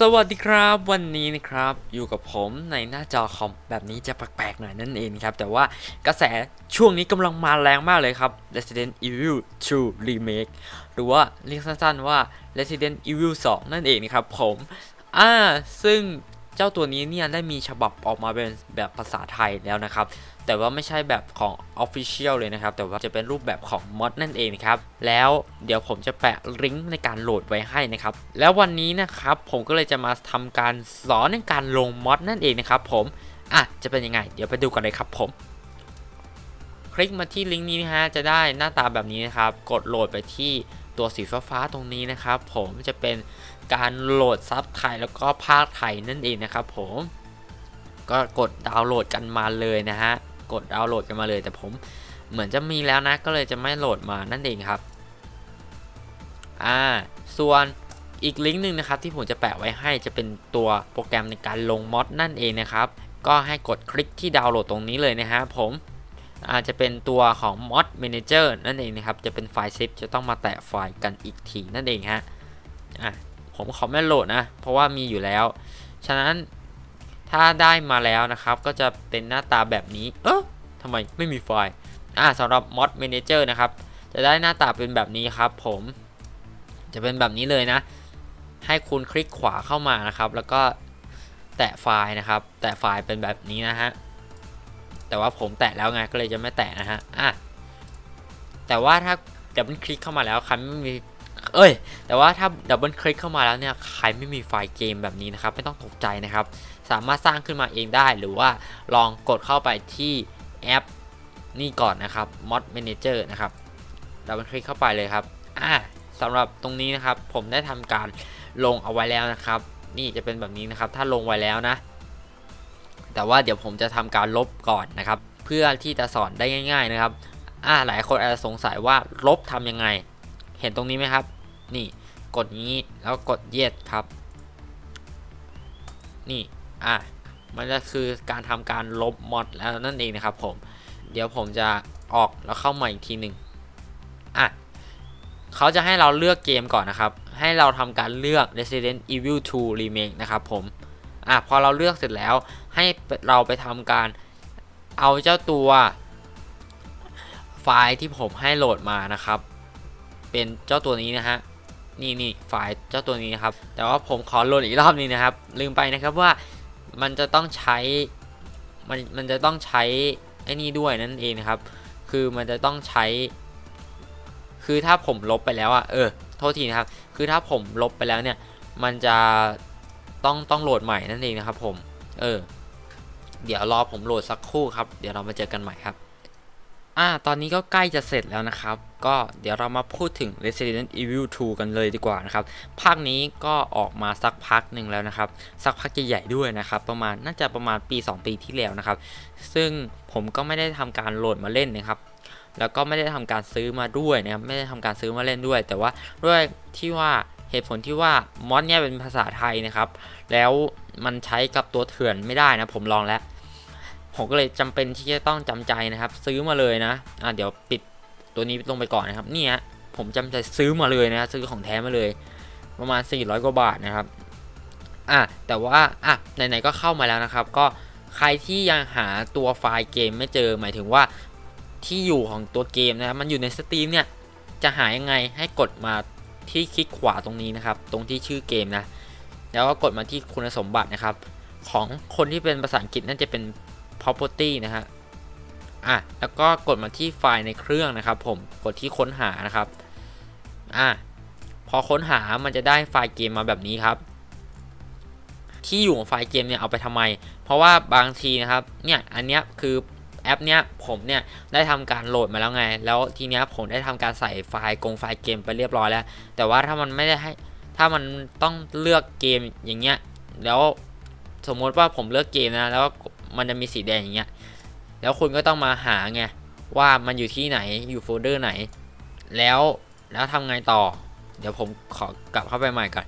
สวัสดีครับวันนี้นะครับอยู่กับผมในหน้าจอคอมแบบนี้จะแปลกๆหน่อยนั่นเองครับ แต่ว่ากระแสช่วงนี้กำลังมาแรงมากเลยครับ Resident Evil 2 Remake หรือว่าเรียกสั้นๆว่า Resident Evil 2 นั่นเองนะครับผมอ่าซึ่ง เจ้าตัวนี้เนี่ยได้มีฉบับออกมาเป็นแบบภาษาไทยแล้วนะครับ แต่ว่าไม่ใช่แบบของ Official เลยนะครับ แต่ว่าจะเป็นรูปแบบของมอดนั่นเองครับ แล้วเดี๋ยวผมจะแปะลิงก์ในการโหลดไว้ให้นะครับ แล้ววันนี้นะครับผมก็เลยจะมาทำการสอนในการลงมอดนั่นเองนะครับผมอะจะเป็นยังไง เดี๋ยวไปดูกันเลยครับผมคลิกมาที่ลิงก์นี้นะฮะจะได้หน้าตาแบบนี้นะครับ กดโหลดไปที่ ตัวสีฟ้าๆตรงนี้นะครับผมจะเป็นการโหลดซับไทยแล้วก็ภาคไทยนั่นเองนะครับผมก็กดดาวน์โหลดกันมาเลยนะฮะกดดาวน์โหลดกันมาเลยแต่ผมเหมือนจะมีแล้วนะก็เลยจะไม่โหลดมานั่นเองครับอ่าส่วนอีกลิงก์หนึ่งนะครับที่ผมจะแปะไว้ให้จะเป็นตัวโปรแกรมในการลงมอดนั่นเองนะครับก็ให้กดคลิกที่ดาวน์โหลดตรงนี้เลยนะฮะผม อาจจะเป็นตัวของ Mod Manager นั่นเองนะครับ จะเป็นไฟล์ซิปจะต้องมาแตะไฟล์กันอีกทีนั่นเองฮะอะผมขอไม่โหลดนะ เพราะว่ามีอยู่แล้ว ฉะนั้นถ้าได้มาแล้วนะครับก็จะเป็นหน้าตาแบบนี้ เออทำไมไม่มีไฟล์อ่าสำหรับ Mod Manager นะครับ จะได้หน้าตาเป็นแบบนี้ครับ ผมจะเป็นแบบนี้เลยนะ ให้คุณคลิกขวาเข้ามานะครับ แล้วก็แตะไฟล์นะครับ แตะไฟล์เป็นแบบนี้นะฮะ แต่ว่าผมแตะแล้วไงก็เลยจะไม่แตะนะฮะอะแต่ว่าถ้าดับเบิลคลิกเข้ามาแล้วใครไม่มีเอ้ย แต่ว่าถ้าดับเบิลคลิกเข้ามาแล้วเนี่ยใครไม่มีไฟล์เกมแบบนี้นะครับ ไม่ต้องตกใจนะครับ สามารถสร้างขึ้นมาเองได้หรือว่าลองกดเข้าไปที่แอปนี่ก่อนนะครับ Mod Manager นะครับดับเบิลคลิกเข้าไปเลยครับอ่าสำหรับตรงนี้นะครับ ผมได้ทำการลงเอาไว้แล้วนะครับ นี่จะเป็นแบบนี้นะครับ ถ้าลงไว้แล้วนะ แต่ว่าเดี๋ยวผมจะทำการลบก่อนนะครับ เพื่อที่จะสอนได้ง่าย ๆนะครับอ่าหลายคนอาจจะสงสัยว่าลบทำยังไง เห็นตรงนี้ไหมครับ นี่กดนี้แล้วกดเย็ดครับ นี่อะมันจะคือการทำการลบมอดแล้วนั่นเองนะครับผม เดี๋ยวผมจะออกแล้วเข้ามาอีกทีหนึ่งอะเขาจะให้เราเลือกเกมก่อนนะครับ ให้เราทำการเลือก Resident Evil 2 Remake นะครับผม อะพอเราเลือกเสร็จแล้วให้เราไปทำการเอาเจ้าตัวไฟล์ที่ผมให้โหลดมานะครับ เป็นเจ้าตัวนี้นะฮะนี่นี่ไฟล์เจ้าตัวนี้นะครับ แต่ว่าผมขอโหลดอีกรอบนึงนะครับ ลืมไปนะครับว่ามันจะต้องใช้มันมันจะต้องใช้ไอ้นี่ด้วยนั่นเองนะครับ คือมันจะต้องใช้ คือถ้าผมลบไปแล้วอะเออโทษทีนะครับ คือถ้าผมลบไปแล้วเนี่ย มันจะ ต้องต้องโหลดใหม่นั่นเองนะครับผม เออ เดี๋ยวรอผมโหลดสักครู่ครับ เดี๋ยวเรามาเจอกันใหม่ครับ อ่า ตอนนี้ก็ใกล้จะเสร็จแล้วนะครับ ก็เดี๋ยวเรามาพูดถึง Resident Evil 2 กันเลยดีกว่านะครับ ภาคนี้ก็ออกมาสักพักหนึ่งแล้วนะครับ สักพักใหญ่ๆด้วยนะครับ ประมาณน่าจะประมาณปี 2 ปีที่แล้วนะครับ ซึ่งผมก็ไม่ได้ทำการโหลดมาเล่นนะครับแล้วก็ไม่ได้ทำการซื้อมาด้วยนะครับไม่ได้ทำการซื้อมาเล่นด้วย แต่ว่าด้วยที่ว่า ตุผลที่ว่ามอดเนี่ยเป็นภาษาไทยนะครับ แล้วมันใช้กับตัวเถื่อนไม่ได้นะ ผมลองแล้ว ผมก็เลยจำเป็นที่จะต้องจำใจนะครับ ซื้อมาเลยนะอะเดี๋ยวปิดตัวนี้ลงไปก่อนนะครับเนี่ยผมจำใจซื้อมาเลยนะซื้อของแท้มาเลย ประมาณ 400 กว่าบาทนะครับอะแต่ว่าอะไหนๆก็เข้ามาแล้วนะครับ ก็ใครที่ยังหาตัวไฟล์เกมไม่เจอหมายถึงว่าที่อยู่ของตัวเกมนะครับมันอยู่ในสตรีมเนี่ยจะหายังไงให้กดมา ที่คลิกขวาตรงนี้นะครับ ตรงที่ชื่อเกมนะ แล้วก็กดมาที่คุณสมบัตินะครับ ของคนที่เป็นภาษาอังกฤษน่าจะเป็น property นะฮะอะแล้วก็กดมาที่ไฟล์ในเครื่องนะครับผมกดที่ค้นหานะครับอะพอค้นหามันจะได้ไฟล์เกมมาแบบนี้ครับ ที่อยู่ของไฟล์เกมเนี่ยเอาไปทำไม เพราะว่าบางทีนะครับเนี่ยอันเนี้ยคือ แอปเนี้ยผมเนี่ยได้ทำการโหลดมาแล้วไง แล้วทีเนี้ยผมได้ทำการใส่ไฟล์กงไฟล์เกมไปเรียบร้อยแล้ว แต่ว่าถ้ามันไม่ได้ให้ถ้ามันต้องเลือกเกมอย่างเงี้ยแล้วสมมติว่าผมเลือกเกมนะ แล้วมันจะมีสีแดงอย่างเงี้ยแล้วคุณก็ต้องมาหาไงว่ามันอยู่ที่ไหนอยู่โฟลเดอร์ไหน แล้วแล้วทำไงต่อ เดี๋ยวผมขอกลับเข้าไปใหม่ก่อน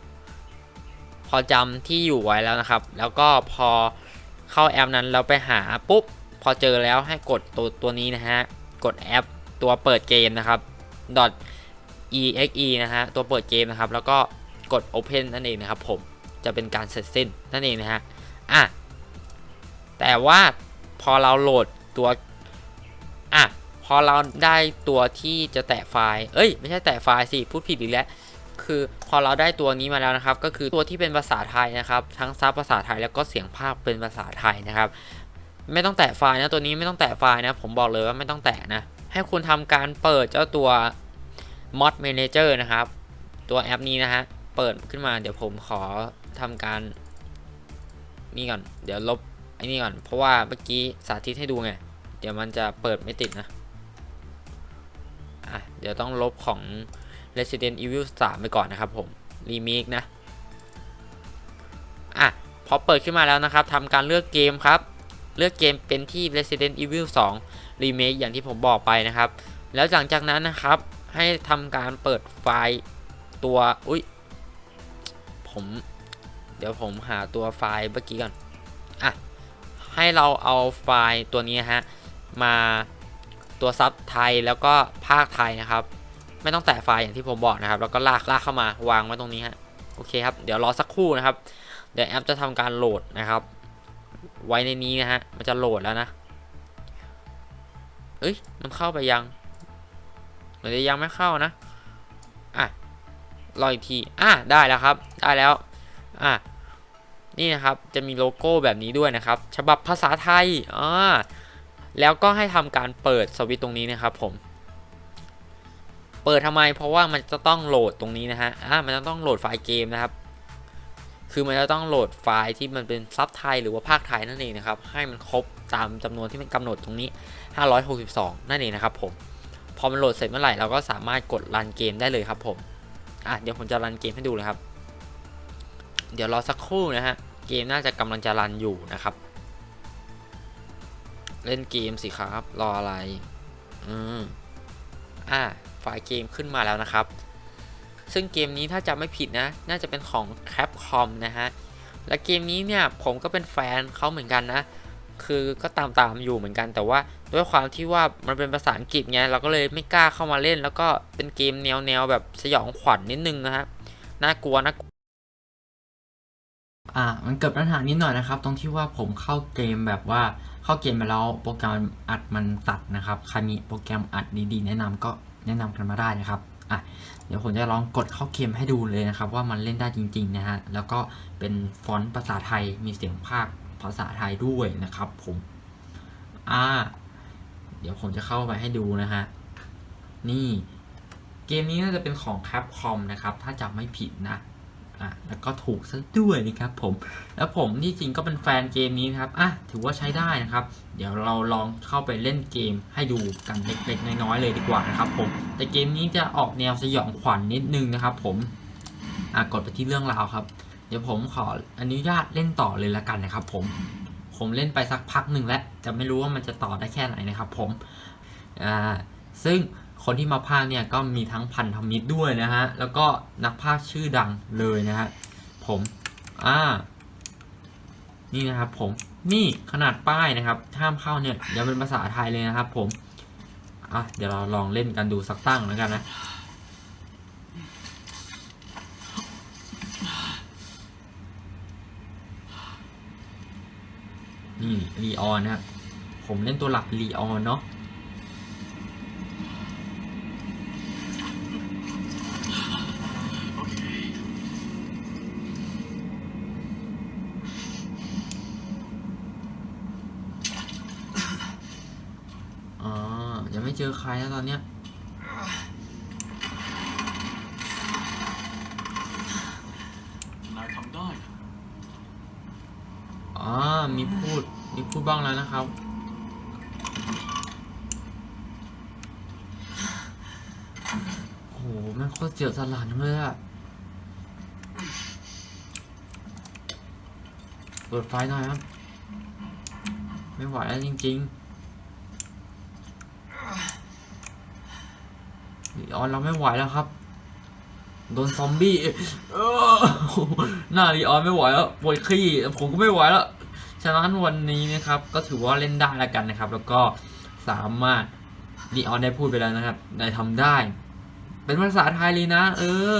พอจำที่อยู่ไว้แล้วนะครับ แล้วก็พอเข้าแอปนั้นเราไปหาปุ๊บ พอเจอแล้วให้กดตัวตัวนี้นะฮะ กดแอปตัวเปิดเกมนะครับ .exe นะฮะ ตัวเปิดเกมนะครับ แล้วก็กด open นั่นเองนะครับ ผม จะเป็นการเสร็จสิ้นนั่นเองนะฮะ อะ แต่ว่าพอเราโหลดตัว อะ พอเราได้ตัวที่จะแตะไฟล์ เอ้ย ไม่ใช่แตะไฟล์สิ พูดผิดอีกแล้ว คือพอเราได้ตัวนี้มาแล้วนะครับ ก็คือตัวที่เป็นภาษาไทยนะครับ ทั้งซับภาษาไทยแล้วก็เสียงภาคเป็นภาษาไทยนะครับ ไม่ต้องแตะไฟล์นะตัวนี้ไม่ต้องแตะไฟล์นะ ผมบอกเลยว่าไม่ต้องแตะนะ ให้คุณทำการเปิดเจ้าตัว mod manager นะครับ ตัวแอปนี้นะฮะ เปิดขึ้นมาเดี๋ยวผมขอทำการนี่ก่อน เดี๋ยวลบไอ้นี่ก่อน เพราะว่าเมื่อกี้สาธิตให้ดูไง เดี๋ยวมันจะเปิดไม่ติดนะ อะ เดี๋ยวต้องลบของ Resident Evil 3 ไปก่อนนะครับผม รีเมคนะ อะ พอเปิดขึ้นมาแล้วนะครับทำการเลือกเกมครับ เลือกเกมเป็นที่ Resident Evil 2 Remake อย่างที่ผมบอกไปนะครับ แล้วหลังจากนั้นนะครับให้ทำการเปิดไฟล์ตัวอุ้ยผมเดี๋ยวผมหาตัวไฟล์เมื่อกี้ก่อนอะให้เราเอาไฟล์ตัวนี้ฮะมาตัวซับไทยแล้วก็ภาคไทยนะครับ ไม่ต้องแตะไฟล์อย่างที่ผมบอกนะครับ แล้วก็ลากลากเข้ามาวางไว้ตรงนี้ฮะโอเคครับ เดี๋ยวรอสักครู่นะครับ เดี๋ยวแอปจะทำการโหลดนะครับ ไว้ในนี้นะฮะ มันจะโหลดแล้วนะ เอ้ย มันเข้าไปยังหรือยังไม่เข้านะ อะ รออีกที อะ ได้แล้วครับ ได้แล้ว อะ นี่นะครับ จะมีโลโก้แบบนี้ด้วยนะครับ ฉบับภาษาไทย อ่า แล้วก็ให้ทำการเปิดสวิตช์ตรงนี้นะครับผม เปิดทำไม เพราะว่ามันจะต้องโหลดตรงนี้นะฮะ อ่ามันจะต้องโหลดไฟล์เกมนะครับ คือมันจะต้องโหลดไฟล์ที่มันเป็นซับไทยหรือว่าภาคไทยนั่นเองนะครับ ให้มันครบตามจำนวนที่มันกำหนดตรงนี้ 562 นั่นเองนะครับผม พอมันโหลดเสร็จเมื่อไหร่เราก็สามารถกดรันเกมได้เลยครับผม อะเดี๋ยวผมจะรันเกมให้ดูเลยครับ เดี๋ยวรอสักครู่นะฮะ เกมน่าจะกำลังจะรันอยู่นะครับ เล่นเกมสิครับ รออะไร อืม อะไฟล์เกมขึ้นมาแล้วนะครับ ซึ่งเกมนี้ถ้าจำไม่ผิดนะ น่าจะเป็นของ Capcom นะฮะ และเกมนี้เนี่ยผมก็เป็นแฟนเขาเหมือนกันนะ คือก็ตามตามอยู่เหมือนกัน แต่ว่าด้วยความที่ว่ามันเป็นภาษาอังกฤษไงเราก็เลยไม่กล้าเข้ามาเล่น แล้วก็เป็นเกมแนวแนวๆแบบสยองขวัญนนิดนึงนะฮะ น่ากลัวนะอ่า มันเกิดปัญหานิดหน่อยนะครับ ตรงที่ว่าผมเข้าเกมแบบว่าเข้าเกมไปแล้วโปรแกรมอัดมันตัดนะครับ ใครมีโปรแกรมอัดดีๆ แนะนำก็แนะนำกันมาได้นะครับ อะเดี๋ยวผมจะลองกดเข้าเกมให้ดูเลยนะครับ ว่ามันเล่นได้จริง ๆ นะฮะ แล้วก็เป็นฟอนต์ภาษาไทยมีเสียงภาคภาษาไทยด้วยนะครับผม อ่า เดี๋ยวผมจะเข้าไปให้ดูนะฮะ นี่ เกมนี้น่าจะเป็นของ Capcom นะครับ ถ้าจำไม่ผิดนะ อะแล้วก็ถูกซะด้วยนะครับผมแล้วผมที่จริงก็เป็นแฟนเกมนี้นะครับอะถือว่าใช้ได้นะครับ เดี๋ยวเราลองเข้าไปเล่นเกมให้ดูกันเล็กๆน้อยๆเลยดีกว่านะครับผมแต่เกมนี้จะออกแนวสยองขวัญนิดนึงนะครับ ผมอะกดไปที่เรื่องราวครับ เดี๋ยวผมขออนุญาตเล่นต่อเลยละกันนะครับ ผมผมเล่นไปสักพักหนึ่งแล้วจะไม่รู้ว่ามันจะต่อได้แค่ไหนนะครับ ผมอ่าซึ่ง คนที่มาพากเนี่ยก็มีทั้งพันธมิตรด้วยนะฮะ แล้วก็นักพากชื่อดังเลยนะฮะ ผม อ่า นี่นะครับผม นี่ขนาดป้ายนะครับ ห้ามเข้าเนี่ยยังเป็นภาษาไทยเลยนะครับผม อะ เดี๋ยวเราลองเล่นกันดูสักตั้งแล้วกันนะนี่ลีออนนะครับผมเล่นตัวหลักลีออนเนาะ อ๋อ ยังไม่ เจอใครนะตอนเนี้ยนายทำได้นะอ๋อ มีพูด มีพูดบ้างแล้วนะครับ โอ้โหแม่งโคตรเจียวสลันเลยอะเปิดไฟหน่อยครับ ไม่ไหวแล้วจริง ๆ ออนเราไม่ไหวแล้วครับ โดนซอมบี้เออหน้าลีออนไม่ไหวแล้วปวดขี้ผมก็ไม่ไหวแล้วฉะนั้นวันนี้นะครับ ก็ถือว่าเล่นได้แล้วกันนะครับ แล้วก็สามารถลีออนได้พูดไปแล้วนะครับได้ทำได้ เป็นภาษาไทยเลยนะ เออ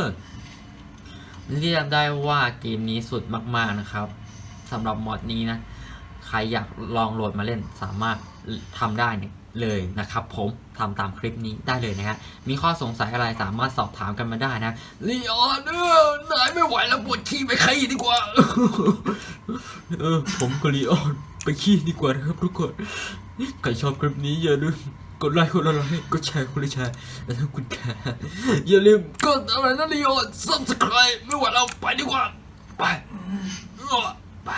เรียกได้ว่าเกมนี้สุดมากๆนะครับสำหรับมอดนี้นะ ใครอยากลองโหลดมาเล่นสามารถทำได้เนี่ย เลยนะครับผมทำตามคลิปนี้ได้เลยนะฮะมีข้อสงสัยอะไรสามารถสอบถามกันมาได้นะลีออนเออนายไม่ไหวแล้วปวดขี้ไปขี้ดีกว่าเออผมกับลีออนไปขี้ดีกว่านะครับทุกคนใครชอบคลิปนี้อย่าลืมกดไลค์กดอะไรกดแชร์กดแชร์แล้วถ้าคุณแคร์อย่าลืมกดอะไรนะลีออน subscribe ไม่ไหวแล้วไปดีกว่า ไปไป